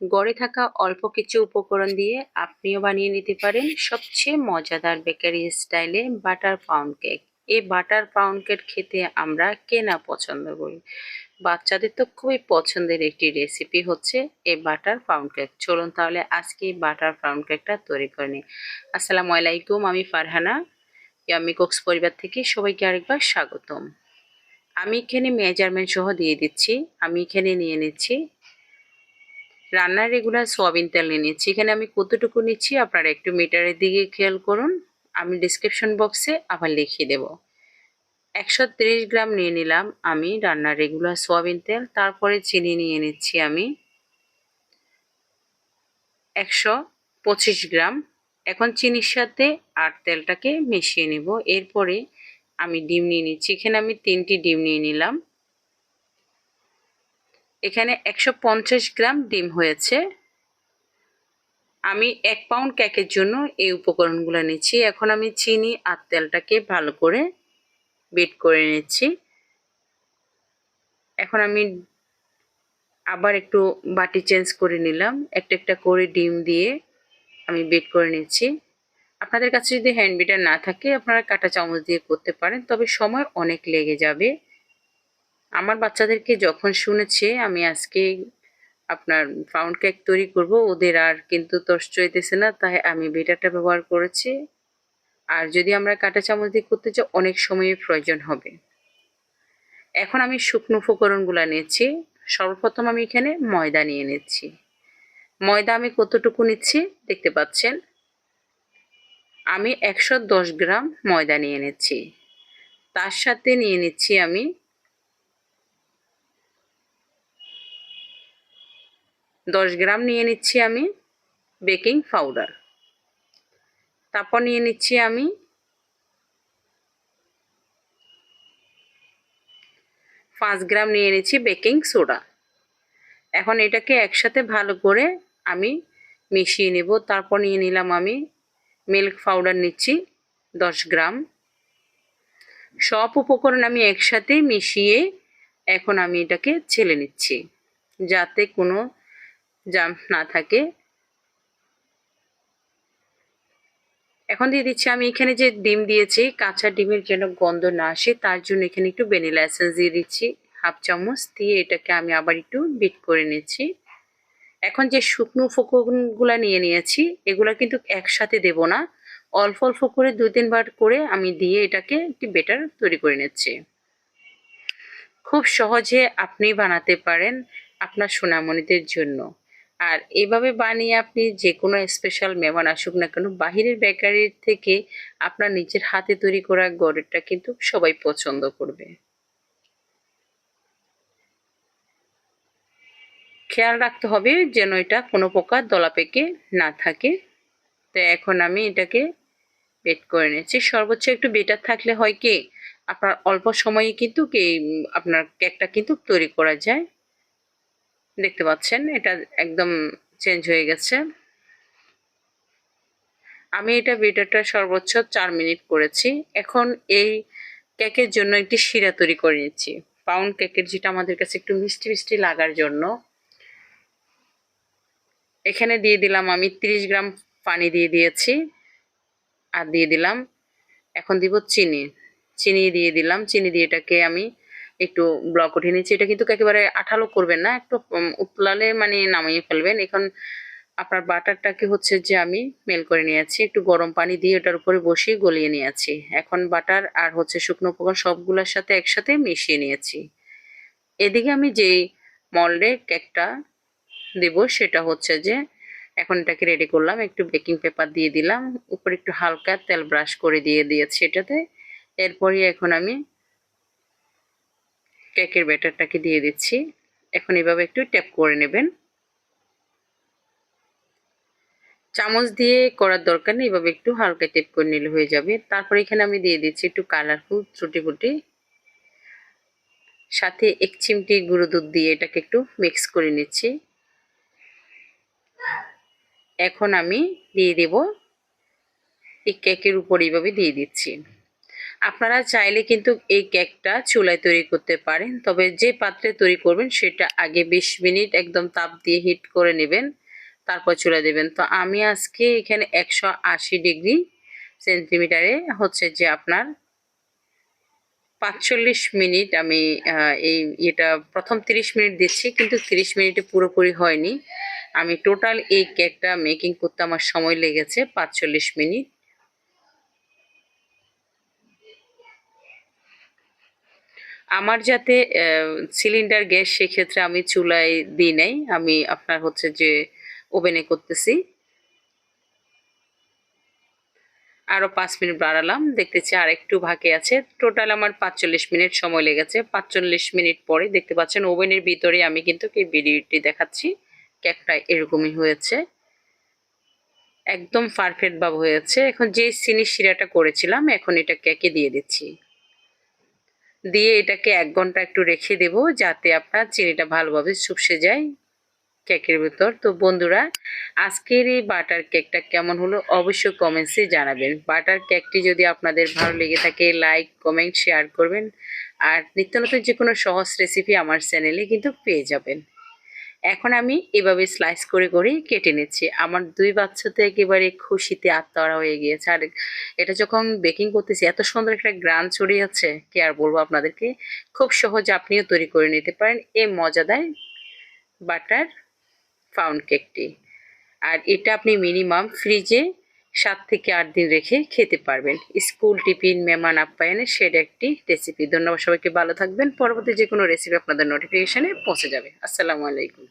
গড়ে থাকা অল্প কিছু উপকরণ দিয়ে আপনিও বানিয়ে নিতে পারেন সবচেয়ে মজাদার বেকারি স্টাইলে বাটার পাউন্ড কেক। এই বাটার পাউন্ড কেক খেতে আমরা কেনা পছন্দ করি। বাচ্চাদের তো খুবই পছন্দের একটি রেসিপি হচ্ছে এই বাটার পাউন্ড কেক। চলুন তাহলে আজকে বাটার পাউন্ড কেকটা তৈরি করে নিই। আসসালামু আলাইকুম, আমি ফারহানা, ইয়ামি কুকস পরিবার থেকে সবাইকে আরেকবার স্বাগতম। আমি এখানে মেজারমেন্ট সহ দিয়ে দিচ্ছি। আমি এখানে নিয়ে নিচ্ছি রান্নার রেগুলার সোয়াবিন তেল নিয়ে নিচ্ছি। এখানে আমি কতটুকু নিচ্ছি আপনারা একটু মিটারের দিকে খেয়াল করুন। আমি ডিসক্রিপশন বক্সে আবার লিখিয়ে দেব। একশো গ্রাম নিয়ে নিলাম আমি রান্নার রেগুলার সোয়াবিন তেল। তারপরে চিনি নিয়ে নিচ্ছি আমি একশো পঁচিশ গ্রাম। এখন চিনির সাথে আর তেলটাকে মিশিয়ে নেব। এরপরে আমি ডিম নিয়ে নিচ্ছি। এখানে আমি তিনটি ডিম নিয়ে নিলাম। এখানে একশো পঞ্চাশ গ্রাম ডিম হয়েছে। আমি এক পাউন্ড কেকের জন্য এই উপকরণগুলো নিচ্ছি। এখন আমি চিনি আর তেলটাকে ভালো করে বিট করে নিচ্ছি। এখন আমি আবার একটু বাটি চেঞ্জ করে নিলাম। একটা একটা করে ডিম দিয়ে আমি বিট করে নিচ্ছি। আপনাদের কাছে যদি হ্যান্ড বিটার না থাকে, আপনারা কাটা চামচ দিয়ে করতে পারেন, তবে সময় অনেক লেগে যাবে। আমার বাচ্চাদেরকে যখন শুনেছে, আমি আজকে আপনার পাউন্ড কেক তৈরি করব, ওদের আর কিন্তু তস চইতেছে না, তাই আমি বেটারটা ব্যবহার করেছি। আর যদি আমরা কাঁটা চামচ দিয়ে করতে চাই, অনেক সময়ের প্রয়োজন হবে। এখন আমি শুকনো উপকরণগুলো নিচ্ছি সর্বপ্রথম আমি এখানে ময়দা নিয়ে নিচ্ছি। ময়দা আমি কতটুকু নিচ্ছি, দেখতে পাচ্ছেন? আমি একশো দশ গ্রাম ময়দা নিয়ে নিচ্ছি। তার সাথে নিয়ে নিচ্ছি আমি দশ গ্রাম নিয়ে নিচ্ছি আমি বেকিং পাউডার। তারপর নিয়ে নিচ্ছি আমি পাঁচ গ্রাম নিয়ে নিচ্ছি বেকিং সোডা। এখন এটাকে একসাথে ভালো করে আমি মিশিয়ে নেব। তারপর নিয়ে নিলাম আমি মিল্ক পাউডার নিচ্ছি দশ গ্রাম। সব উপকরণ আমি একসাথে মিশিয়ে এখন আমি এটাকে ছেলে নিচ্ছি যাতে কোনো জাম না থাকে। এখন দিয়ে দিচ্ছি, আমি এখানে যে ডিম দিয়েছি, কাঁচা ডিমের যেন গন্ধ না আসে, তার জন্য এখানে একটু ভ্যানিলা এসেন্স দিয়ে দিচ্ছি, হাফ চামচ দিয়ে এটাকে আমি আবার একটু বিট করে নিচ্ছি। এখন যে শুকনো ফোকনগুলো নিয়ে নিয়েছি, এগুলো কিন্তু একসাথে দেব না। অল্প অল্প করে দু তিনবার করে আমি দিয়ে এটাকে একটি বেটার তৈরি করে নিচ্ছি। খুব সহজে আপনি বানাতে পারেন আপনার সোনামণিদের জন্য। আর এভাবে বানিয়ে আপনি যে কোনো স্পেশাল মেহমান আসুক না কেন, বাহিরের বেকারির থেকে আপনার নিজের হাতে তৈরি করা গড়েরটা কিন্তু সবাই পছন্দ করবে। খেয়াল রাখতে হবে যেন এটা কোনো প্রকার দলা পেকে না থাকে। তো এখন আমি এটাকে বেট করে নিচ্ছি। সর্বোচ্চ একটু বেটার থাকলে হয় কি, আপনার অল্প সময়ে কিন্তু আপনার কেকটা কিন্তু তৈরি করা যায়। দেখতে পাচ্ছেন, এটা একদম চেঞ্জ হয়ে গেছে। আমি এটা বেটারটা সর্বোচ্চ চার মিনিট করেছি। এখন এই কেকের জন্য একটি শিরা তৈরি করে নিচ্ছি। পাউন্ড কেকের যেটা আমাদের কাছে একটু মিষ্টি মিষ্টি লাগার জন্য। এখানে দিয়ে দিলাম আমি 30 গ্রাম পানি দিয়ে দিয়েছি আর দিয়ে দিলাম এখন দিব চিনি। চিনি দিয়ে দিলাম। চিনি দিয়ে এটাকে আমি একটু ব্লক উঠিয়ে নিচ্ছি। এটা কিন্তু একেবারে আঠালো করবেন না, একটু উতলালে মানে নামিয়ে ফেলবেন। এখন আপনার বাটারটাকে হচ্ছে যে আমি মেল করে নিয়েছি, একটু গরম পানি দিয়ে ওটার উপরে বসিয়ে গলিয়ে নিয়েছি। এখন বাটার আর হচ্ছে শুকনো উপকরণ সবগুলোর সাথে একসাথে মিশিয়ে নিয়েছি। এদিকে আমি যেই মল্ডে কেকটা দেব, সেটা হচ্ছে যে এখন এটাকে রেডি করলাম, একটু বেকিং পেপার দিয়ে দিলাম। উপরে একটু হালকা তেল ব্রাশ করে দিয়ে দিয়েছি এটাতে। এরপরই এখন আমি কেকের ব্যাটারটাকে দিয়ে দিচ্ছি। এখন এভাবে একটু ট্যাপ করে নেবেন। চামচ দিয়ে করার দরকার নেই, এভাবে একটু হালকা টেপ করে নিলে হয়ে যাবে। তারপর এখানে আমি দিয়ে দিচ্ছি একটু কালারফুল চুটি ফুটি সাথে এক চিমটি গুঁড়ো দুধ দিয়ে এটাকে একটু মিক্স করে নিচ্ছি। এখন আমি দিয়ে দেব, এই কেকের উপর এইভাবে দিয়ে দিচ্ছি। আপনারা চাইলে কিন্তু এই কেকটা চুলায় তৈরি করতে পারেন। তবে যে পাত্রে তৈরি করবেন সেটা আগে বিশ মিনিট একদম তাপ দিয়ে হিট করে নেবেন, তারপর চুলা দেবেন। তো আমি আজকে এখানে একশো আশি ডিগ্রি সেন্টিমিটারে হচ্ছে যে আপনার পাঁচচল্লিশ মিনিট আমি এই এটা প্রথম তিরিশ মিনিট দিচ্ছি, কিন্তু তিরিশ মিনিটে পুরোপুরি হয়নি। আমি টোটাল এই কেকটা মেকিং করতে আমার সময় লেগেছে পাঁচচল্লিশ মিনিট। আমার যাতে সিলিন্ডার গ্যাস সেক্ষেত্রে আমি চুলায় দিই নাই, আমি আপনার হচ্ছে যে ওভেনে করতেছি। আরও পাঁচ মিনিট বাড়ালাম, দেখতেছি আর একটু ভাগে আছে। টোটাল আমার পাঁচচল্লিশ মিনিট সময় লেগেছে। পাঁচচল্লিশ মিনিট পরে দেখতে পাচ্ছেন ওভেনের ভিতরে আমি কিন্তু এই ভিডিওটি দেখাচ্ছি কেকটা এরকমই হয়েছে। একদম পারফেক্ট ভাবে হয়েছে। এখন যে চিনি শিরাটা করেছিলাম, এখন এটা কেকে দিয়ে দিচ্ছি। দিয়ে এটাকে এক ঘণ্টা একটু রেখে দেব যাতে আপনার চিনিটা ভালোভাবে চুপসে যায় কেকের ভেতর। তো বন্ধুরা, আজকের এই বাটার কেকটা কেমন হলো অবশ্যই কমেন্টসে জানাবেন। বাটার কেকটি যদি আপনাদের ভালো লেগে থাকে লাইক কমেন্ট শেয়ার করবেন। আর নিত্য নতুন যে কোনো সহজ রেসিপি আমার চ্যানেলে কিন্তু পেয়ে যাবেন। এখন আমি এভাবে স্লাইস করে করে কেটে নিচ্ছি। আমার দুই বাচ্চা তো একেবারে খুশিতে আত্মহারা হয়ে গিয়েছে। আর এটা যখন বেকিং করতেছি, এত সুন্দর একটা গ্রান ছড়িয়েছে কি আর বলব আপনাদেরকে? খুব সহজে আপনিও তৈরি করে নিতে পারেন এই মজাদার বাটার পাউন্ড কেকটি আর এটা আপনি মিনিমাম ফ্রিজে সাত থেকে আট দিন রেখে খেতে পারবেন। স্কুল টিফিন মেহমান, আপ্যায়নের সেটা একটি রেসিপি ধন্যবাদ সবাইকে। ভালো থাকবেন। পরবর্তী যে কোনো রেসিপি আপনাদের নোটিফিকেশনে পৌঁছে যাবে। আসসালামু আলাইকুম।